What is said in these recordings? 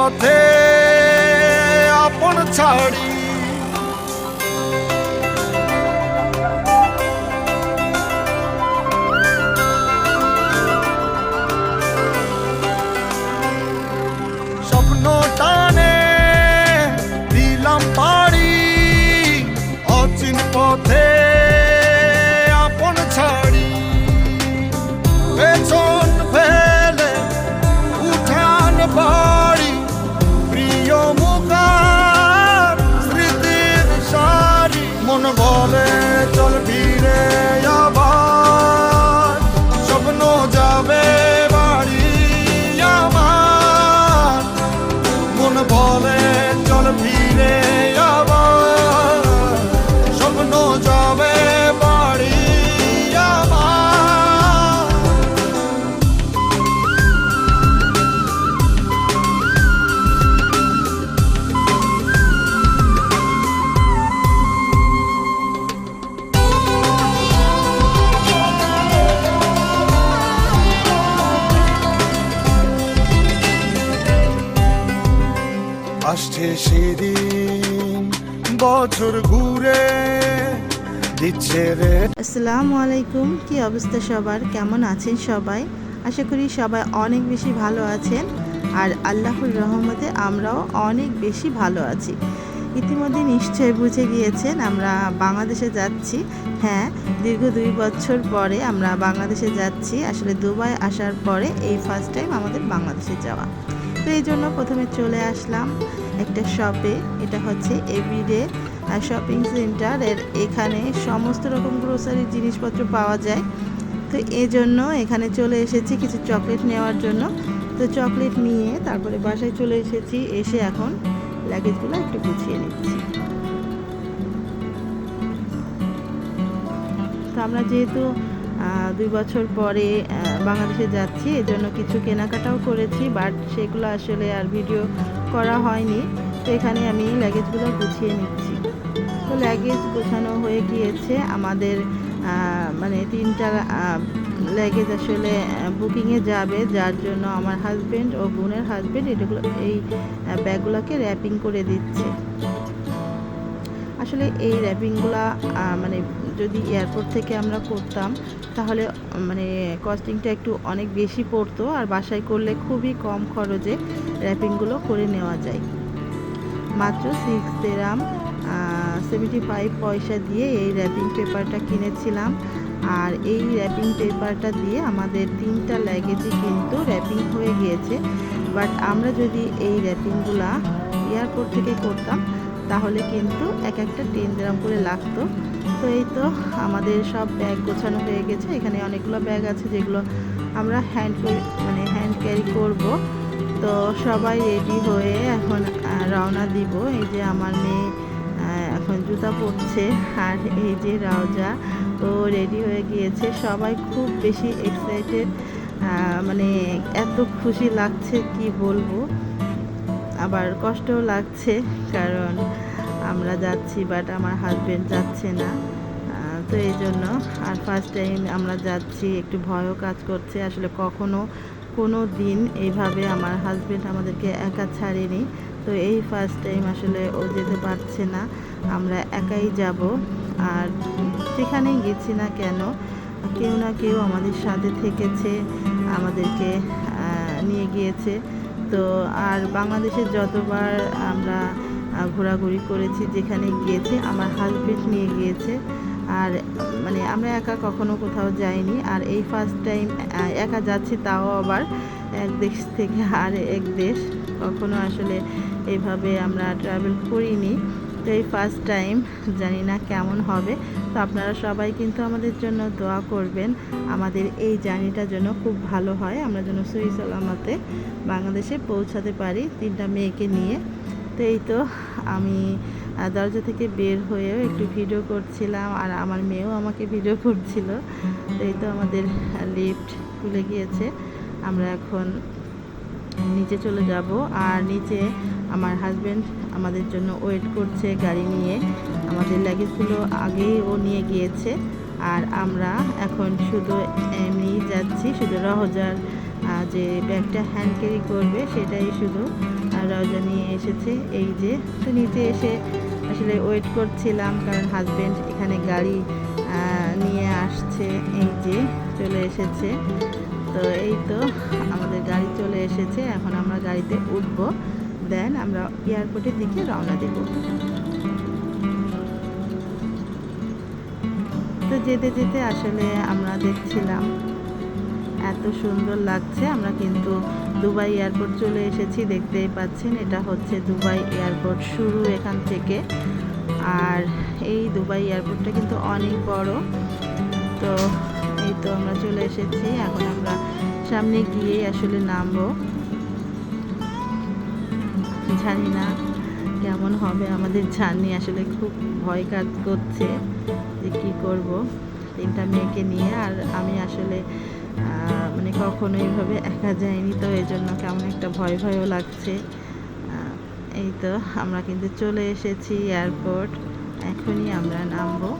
পথে আসছে সেদিন, বছর ঘুরে দিচ্ছে রে। আসসালামু আলাইকুম, কি অবস্থা সবার? কেমন আছেন সবাই? আশা করি সবাই অনেক বেশি ভালো আছেন, আর আল্লাহর রহমতে আমরাও অনেক বেশি ভালো আছি। ইতিমধ্যে নিশ্চয় বুঝে গিয়েছেন আমরা বাংলাদেশে যাচ্ছি। হ্যাঁ দীর্ঘ দুই বছর পরে আমরা বাংলাদেশে যাচ্ছি। আসলে দুবাই আসার পরে এই ফার্স্ট টাইম আমাদের বাংলাদেশে যাওয়া। তো এই জন্য প্রথমে চলে আসলাম। একটা শপে এটা হচ্ছে এভরিডে শপিং সেন্টার এর এখানে সমস্ত রকম গ্রোসারির জিনিসপত্র পাওয়া যায়। তো এই জন্য এখানে চলে এসেছি কিছু চকলেট নেওয়ার জন্য। তো চকলেট নিয়ে তারপরে বাসায় চলে এসেছি, এসে এখন লাগেজগুলো একটু গুছিয়ে নিচ্ছি। তো আমরা যেহেতু দুই বছর পরে বাংলাদেশে যাচ্ছি, এজন্য কিছু কেনাকাটাও করেছি বাট সেগুলো আসলে আর ভিডিও করা হয়নি, তো এখানে আমি লাগেজগুলো গুছিয়ে নিচ্ছি। তো ল্যাগেজ গোছানো হয়ে গিয়েছে। আমাদের মানে তিনটা ল্যাগেজ আসলে বুকিংয়ে যাবে। যার জন্য আমার হাজব্যান্ড ও বোনের হাজবেন্ড এগুলো, এই ব্যাগগুলোকে র্যাপিং করে দিচ্ছে। আসলে এই র্যাপিংগুলা মানে যদি এয়ারপোর্ট থেকে আমরা করতাম, তাহলে মানে কস্টিংটা একটু অনেক বেশি পড়তো। আর বাসায় করলে খুবই কম খরচে র্যাপিংগুলো করে নেওয়া যায়। মাত্র সিক্স দেরাম সেভেন্টি ফাইভ পয়সা দিয়ে এই র্যাপিং পেপারটা কিনেছিলাম। আর এই র্যাপিং পেপারটা দিয়ে আমাদের তিনটা ল্যাগেজই কিন্তু র্যাপিং হয়ে গিয়েছে। বাট আমরা যদি এই র্যাপিংগুলা এয়ারপোর্ট থেকে করতাম, তাহলে কিন্তু এক একটা টেন গ্রাম করে লাগতো। তো এই তো আমাদের সব ব্যাগ গোছানো হয়ে গেছে। এখানে অনেকগুলো ব্যাগ আছে যেগুলো আমরা হ্যান্ড মানে হ্যান্ড ক্যারি করব। তো সবাই রেডি হয়ে এখন রওনা দিব। এই যে আমার মেয়ে এখন জুতা পরছে। আর এই যে রাওজা ও রেডি হয়ে গিয়েছে। সবাই খুব বেশি এক্সাইটেড মানে এত খুশি লাগছে, কি বলব? আবার কষ্টও লাগছে, কারণ আমরা যাচ্ছি বাট আমার হাজবেন্ড যাচ্ছে না। তো এই জন্য, আর ফার্স্ট টাইম আমরা যাচ্ছি, একটু ভয়ও কাজ করছে। আসলে কখনো কোনো দিন এইভাবে আমার হাজবেন্ড আমাদেরকে একা ছাড়েনি। তো এই ফার্স্ট টাইম আসলে ও যেতে পারছে না। আমরা একাই যাব। আর যেখানেই গেছি না কেন, কেউ না কেউ আমাদের সাথে থেকেছে, আমাদেরকে নিয়ে গিয়েছে। তো আর বাংলাদেশে যতবার আমরা ঘোরাঘুরি করেছি, যেখানে গিয়েছে, আমার হাজবেন্ড নিয়ে গিয়েছে। আর মানে আমরা একা কখনো কোথাও যাইনি। আর এই ফার্স্ট টাইম একা যাচ্ছি তাও আবার এক দেশ থেকে আর এক দেশ। কখনো আসলে এইভাবে আমরা ট্রাভেল করিনি। তো এই ফার্স্ট টাইম জানি না কেমন হবে। তো আপনারা সবাই কিন্তু আমাদের জন্য দোয়া করবেন। আমাদের এই জার্নিটা যেন খুব ভালো হয়। আমরা যেন সহি সালামতে বাংলাদেশে পৌঁছাতে পারি তিনটা মেয়েকে নিয়ে। তো এই তো আমি দরজা থেকে বের হয়েও একটু ভিডিও করছিলাম, আর আমার মেয়েও আমাকে ভিডিও করছিল। তো এই তো আমাদের লিফট খুলে গিয়েছে। আমরা এখন নিচে চলে যাব, আর নিচে আমার হাজব্যান্ড আমাদের জন্য ওয়েট করছে গাড়ি নিয়ে। আমাদের লাগেজগুলো আগেই ও নিয়ে গিয়েছে, আর আমরা এখন শুধু এমনি যাচ্ছি, শুধু রহজার যে ব্যাগটা হ্যান্ড ক্যারি করবে, সেটাই শুধু। রওজা নিয়ে এসেছে, এই যে তো নিচে এসে আসলে ওয়েট করছিলাম কারণ হাজবেন্ড এখানে গাড়ি নিয়ে আসছে, এই যে চলে এসেছে। তো এই তো আমাদের গাড়ি চলে এসেছে, এখন আমরা গাড়িতে উঠবো দেন আমরা এয়ারপোর্টের দিকে রওনা দেব। তো যেতে যেতে আসলে আমরা দেখছিলাম, এত সুন্দর লাগছে, আমরা কিন্তু দুবাই এয়ারপোর্ট চলে এসেছি, দেখতেই পাচ্ছেন, এটা হচ্ছে দুবাই এয়ারপোর্ট শুরু এখান থেকে। আর এই দুবাই এয়ারপোর্টটা কিন্তু অনেক বড়। তো এই তো আমরা চলে এসেছি, এখন আমরা সামনে গিয়ে আসলে নামবো। জানি না কেমন হবে, আমাদের জার্নি আসলে খুব ভয় কাজ করছে যে কী করব। তিনটা মেয়েকে নিয়ে, আর আমি আসলে মানে কখনো এইভাবে একা যায়নি, তো এই জন্য কেমন একটা ভয় ভয়ও লাগছে। এই তো আমরা কিন্তু চলে এসেছি এয়ারপোর্ট এখনই আমরা নামবো।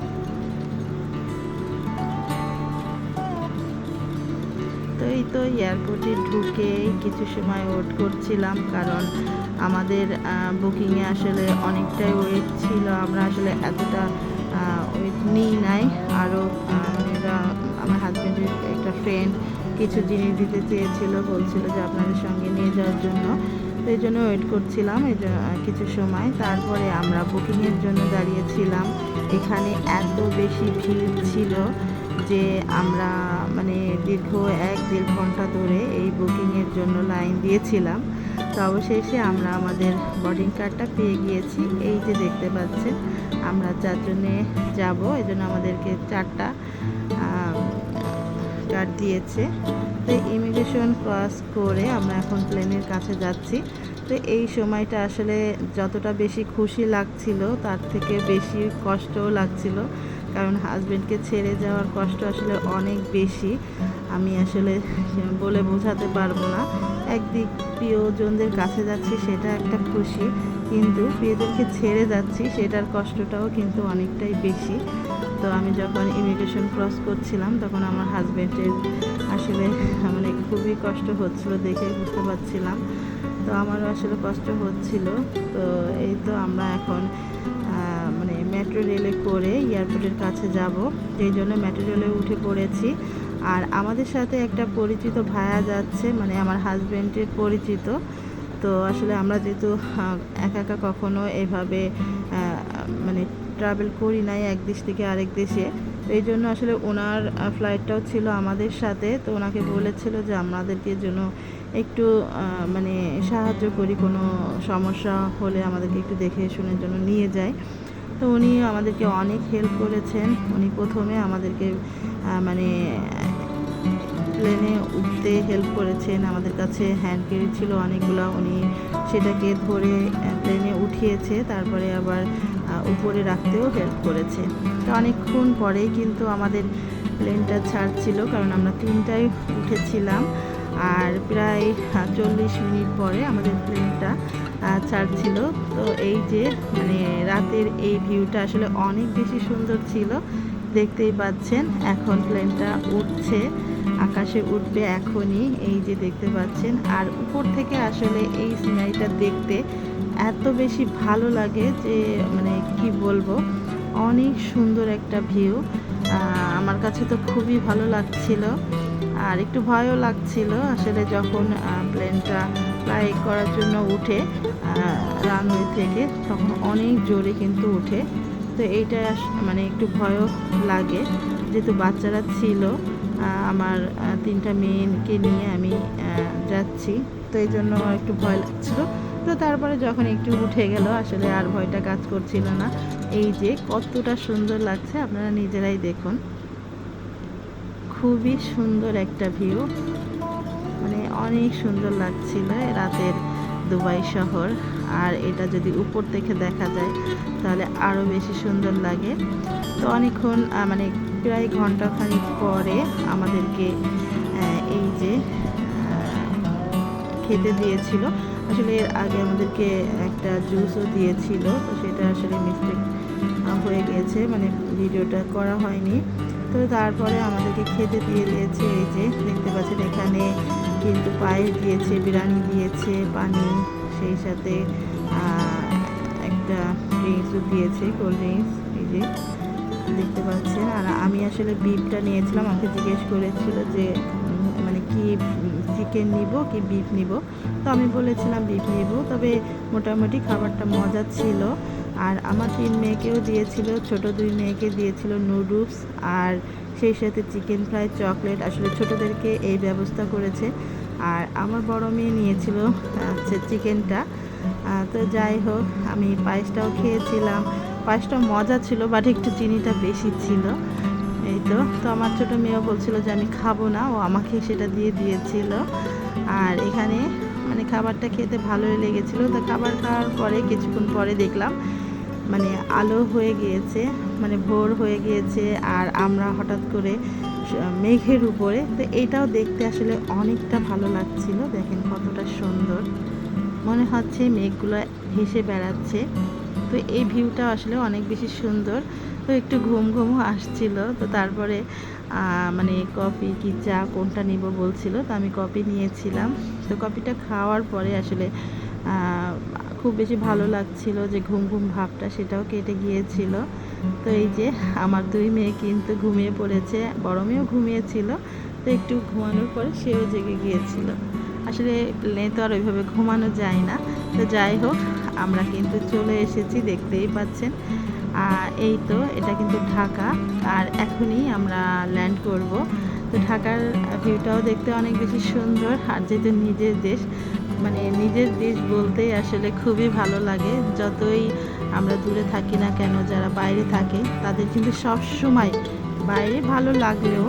তো এই তো এয়ারপোর্টে ঢুকে কিছু সময় ওয়েট করছিলাম, কারণ আমাদের বুকিংয়ে আসলে অনেকটাই ওয়েট ছিল। আমরা আসলে এতটা ওয়েট নিই নাই। আরও একটা ফ্রেন্ড কিছু জিনিস দিতে চেয়েছিল, বলছিল যে আপনাদের সঙ্গে নিয়ে যাওয়ার জন্য। এই জন্য ওয়েট করছিলাম, এই কিছু সময়। তারপরে আমরা বুকিংয়ের জন্য দাঁড়িয়েছিলাম। এখানে এত বেশি ভিড় ছিল যে আমরা মানে দীর্ঘ এক দেড় ঘণ্টা ধরে এই বুকিংয়ের জন্য লাইন দিয়েছিলাম। তো অবশেষে আমরা আমাদের বোর্ডিং কার্ডটা পেয়ে গিয়েছি। এই যে দেখতে পাচ্ছেন, আমরা চারজনে যাব। এই জন্য আমাদেরকে চারটা কার্ড দিয়েছে। তো ইমিগ্রেশন ক্রস করে আমরা এখন প্লেনের কাছে যাচ্ছি। তো এই সময়টা আসলে যতটা বেশি খুশি লাগছিল, তার থেকে বেশি কষ্টও লাগছিল। কারণ হাজবেন্ডকে ছেড়ে যাওয়ার কষ্ট আসলে অনেক বেশি। আমি আসলে বলে বোঝাতে পারব না। একদিক প্রিয়জনদের কাছে যাচ্ছি, সেটা একটা খুশি। কিন্তু প্রিয়জনকে ছেড়ে যাচ্ছি, সেটার কষ্টটাও কিন্তু অনেকটাই বেশি। তো আমি যখন ইমিগ্রেশন ক্রস করছিলাম, তখন আমার হাজব্যান্ডের আসলে মানে খুবই কষ্ট হচ্ছিল দেখে বুঝতে পারছিলাম। তো আমারও আসলে কষ্ট হচ্ছিল। তো এই তো আমরা এখন মানে মেট্রো রেলে করে এয়ারপোর্টের কাছে যাব। সেই জন্য মেট্রো রেলে উঠে পড়েছি। আর আমাদের সাথে একটা পরিচিত ভায়া যাচ্ছে মানে আমার হাজব্যান্ডের পরিচিত। তো আসলে আমরা যেহেতু একা একা কখনো এভাবে মানে ট্রাভেল করি নাই এক দেশ থেকে আরেক দেশে। তো এই জন্য আসলে ওনার ফ্লাইটটাও ছিল আমাদের সাথে। তো ওনাকে বলেছিল যে আমাদেরকে জন্য একটু মানে সাহায্য করি, কোনো সমস্যা হলে আমাদেরকে একটু দেখে শুনে জন্য নিয়ে যায়। তো উনি আমাদেরকে অনেক হেল্প করেছেন। উনি প্রথমে আমাদেরকে মানে প্লেনে উঠতে হেল্প করেছেন। আমাদের কাছে হ্যান্ড ক্যারি ছিল অনেকগুলো। উনি সেটাকে ধরে প্লেনে উঠিয়েছে। তারপরে আবার উপরে রাখতেও হেল্প করেছে। তো অনেকক্ষণ পরেই কিন্তু আমাদের প্লেনটা ছাড়ছিল, কারণ আমরা তিনটায় উঠেছিলাম। আর প্রায় চল্লিশ মিনিট পরে আমাদের প্লেনটা ছাড়ছিল। তো এই যে মানে রাতের এই ভিউটা আসলে অনেক বেশি সুন্দর ছিল। দেখতেই পাচ্ছেন, এখন প্লেনটা উঠছে, আকাশে উঠবে এখনই, এই যে দেখতে পাচ্ছেন। আর উপর থেকে আসলে এই সিনারিটা দেখতে এত বেশি ভালো লাগে যে মানে কি বলব, অনেক সুন্দর একটা ভিউ। আমার কাছে তো খুবই ভালো লাগছিল। আর একটু ভয়ও লাগছিল আসলে যখন প্লেনটা ফ্লাই করার জন্য উঠে রানওয়ে থেকে, তখন অনেক জোরে কিন্তু উঠে। তো এইটা মানে একটু ভয়ও লাগে। যেহেতু বাচ্চারা ছিল আমার তিনটা মেয়েকে নিয়ে আমি যাচ্ছি। তো এই জন্য একটু ভয় লাগছিল। তো তারপরে যখন একটু উঠে গেল, আসলে আর ভয়টা কাজ করছিল না। এই যে কতটা সুন্দর লাগছে, আপনারা নিজেরাই দেখুন। খুবই সুন্দর একটা ভিউ মানে অনেক সুন্দর লাগছিল রাতের দুবাই শহর। আর এটা যদি উপর থেকে দেখা যায়, তাহলে আরও বেশি সুন্দর লাগে। তো অনেকক্ষণ মানে প্রায় ঘন্টাখানিক পরে আমাদেরকে এই যে খেতে দিয়েছিল। আসলে এর আগে আমাদেরকে একটা জুসও দিয়েছিল, তো সেটা আসলে মিস্টেক হয়ে গিয়েছে মানে ভিডিওটা করা হয়নি। তো তারপরে আমাদেরকে খেতে দিয়ে দিয়েছে এই যে, দেখতে পাচ্ছেন এখানে কিন্তু পায়েস দিয়েছে, বিরিয়ানি দিয়েছে, পানি, সেই সাথে একটা ড্রিঙ্কসও দিয়েছে কোল্ড ড্রিঙ্কস এই যে, দেখতে পাচ্ছেন। আর আমি আসলে বিপটা নিয়েছিলাম, আমাকে জিজ্ঞেস করেছিল যে মানে কি চিকেন নিব কি বিফ নিব। তো আমি বলেছিলাম বিফ নিব, তবে মোটামুটি খাবারটা মজা ছিল। আর আমার তিন মেয়েকেও দিয়েছিল, ছোট দুই মেয়েকে দিয়েছিল নুডলস আর সেই সাথে চিকেন ফ্রাই চকলেট। আসলে ছোটদেরকে এই ব্যবস্থা করেছে। আর আমার বড় মেয়ে নিয়েছিল, হচ্ছে চিকেনটা। তো যাই হোক, আমি পায়েসটাও খেয়েছিলাম। পায়েসটা মজা ছিল, বাট একটু চিনিটা বেশি ছিল। এই তো তো আমার ছোটো মেয়েও বলছিল যে, আমি খাব না। ও আমাকে সেটা দিয়ে দিয়েছিল। আর এখানে মানে খাবারটা খেতে ভালোই লেগেছিল। তো খাবার খাওয়ার পরে, কিছুক্ষণ পরে দেখলাম মানে আলো হয়ে গিয়েছে মানে ভোর হয়ে গিয়েছে। আর আমরা হঠাৎ করে মেঘের উপরে, তো এটাও দেখতে আসলে অনেকটা ভালো লাগছিল। দেখেন কতটা সুন্দর। মনে হচ্ছে মেঘগুলো ভেসে বেড়াচ্ছে। তো এই ভিউটা আসলে অনেক বেশি সুন্দর। তো একটু ঘুম ঘুমও আসছিল, তো তারপরে মানে কফি কি চা কোনটা নিব বলছিল, তো আমি কফি নিয়েছিলাম। তো কফিটা খাওয়ার পরে আসলে খুব বেশি ভালো লাগছিল যে ঘুম ঘুম ভাবটা সেটাও কেটে গিয়েছিল। তো এই যে আমার দুই মেয়ে কিন্তু ঘুমিয়ে পড়েছে মেয়েও ঘুমিয়েছিল, তো একটু ঘুমানোর পরে সেও জেগে গিয়েছিল। আসলে প্লেনে তো আর ওইভাবে ঘুমানো যায় না। তো যাই হোক, আমরা কিন্তু চলে এসেছি, দেখতেই পাচ্ছেন। এই তো, এটা কিন্তু ঢাকা। আর এখনই আমরা ল্যান্ড করব। তো ঢাকার ভিউটাও দেখতে অনেক বেশি সুন্দর, আর যেহেতু নিজের দেশ মানে নিজের দেশ বলতেই আসলে খুবই ভালো লাগে। যতই আমরা দূরে থাকি না কেন, যারা বাইরে থাকে, তাদের কিন্তু সব সময় বাইরে ভালো লাগলেও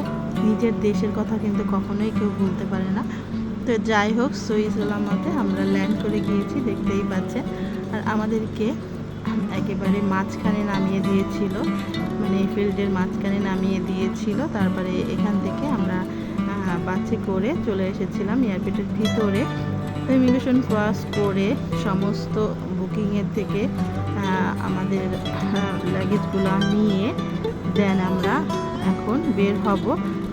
নিজের দেশের কথা কিন্তু কখনোই কেউ ভুলতে পারে না। তো যাই হোক সই আমরা ল্যান্ড করে গিয়েছি, দেখতেই পাচ্ছেন। আর আমাদেরকে একেবারে মাঝখানে নামিয়ে দিয়েছিল মানে ফিল্ডের মাঝখানে নামিয়ে দিয়েছিল। তারপরে এখান থেকে আমরা বাসে করে চলে এসেছিলাম এয়ারপোর্টের ভিতরে। ইমিগ্রেশন ক্রস করে সমস্ত বুকিংয়ের থেকে আমাদের লাগেজগুলো নিয়ে দেন আমরা এখন বের হব।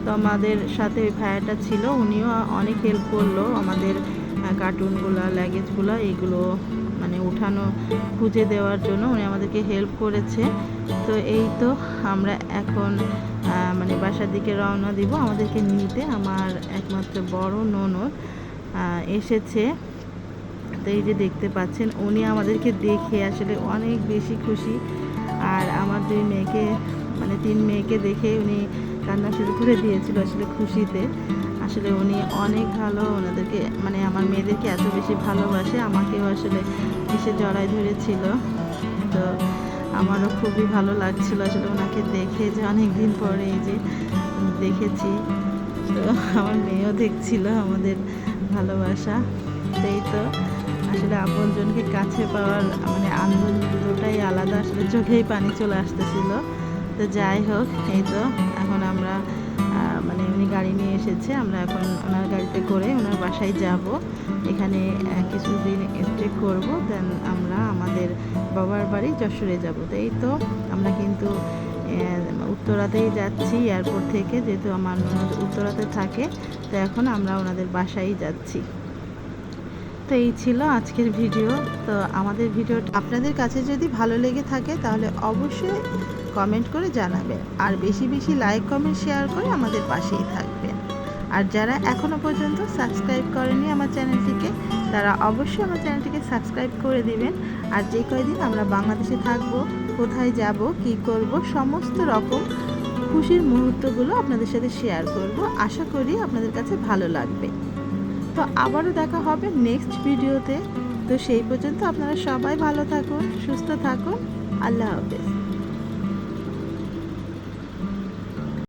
তো আমাদের সাথে ওই ভাইয়াটা ছিল, উনিও অনেক হেল্প করল আমাদের কার্টুনগুলো লাগেজগুলো এগুলো উঠানো, খুঁজে দেওয়ার জন্য উনি আমাদেরকে হেল্প করেছে। তো এই তো আমরা এখন মানে বাসার দিকে রওনা দিব। আমাদেরকে নিতে আমার একমাত্র বড় ননদ এসেছে। তো এই যে দেখতে পাচ্ছেন, উনি আমাদেরকে দেখে আসলে অনেক বেশি খুশি। আর আমার দুই মেয়েকে মানে তিন মেয়েকে দেখে উনি কান্না শুরু করে দিয়েছিল আসলে খুশিতে। আসলে উনি অনেক ভালো। ওনাদেরকে মানে আমার মেয়েদেরকে এত বেশি ভালোবাসে। আমাকেও আসলে এসে জড়াই ধরেছিল। তো আমারও খুবই ভালো লাগছিল আসলে ওনাকে দেখে যে অনেক দিন পরে এই যে দেখেছি। তো আমার মেয়েও দেখছিল আমাদের ভালোবাসা। এই তো আসলে আপনজনকে কাছে পাওয়ার মানে আনন্দটাই আলাদা। আসলে চোখেই পানি চলে আসতেছিল। তো যাই হোক, এই তো এখন আমরা উনি গাড়ি নিয়ে এসেছে। আমরা এখন ওনার গাড়িতে করে ওনার বাসায় যাব। এখানে কিছুদিন স্টে করব দেন আমরা আমাদের বাবার বাড়ি যশোরে যাব। তো এই তো, আমরা কিন্তু উত্তরাতেই যাচ্ছি এয়ারপোর্ট থেকে, যেহেতু আমার উত্তরাতে থাকে, তো এখন আমরা ওনাদের বাসায় যাচ্ছি। তো এই ছিল আজকের ভিডিও। তো আমাদের ভিডিও আপনাদের কাছে যদি ভালো লেগে থাকে, তাহলে অবশ্যই কমেন্ট করে জানাবেন। আর বেশি বেশি লাইক কমেন্ট শেয়ার করে আমাদের পাশেই থাকবেন। আর যারা এখনও পর্যন্ত সাবস্ক্রাইব করেনি আমার চ্যানেলটিকে, তারা অবশ্যই আমার চ্যানেলটিকে সাবস্ক্রাইব করে দিবেন। আর যে কয়দিন আমরা বাংলাদেশে থাকব, কোথায় যাব, কি করব, সমস্ত রকম খুশির মুহূর্তগুলো আপনাদের সাথে শেয়ার করব। আশা করি আপনাদের কাছে ভালো লাগবে। তো আবারও দেখা হবে নেক্সট ভিডিওতে তো সেই পর্যন্ত আপনারা সবাই ভালো থাকুন, সুস্থ থাকুন। আল্লাহ হাফেজ।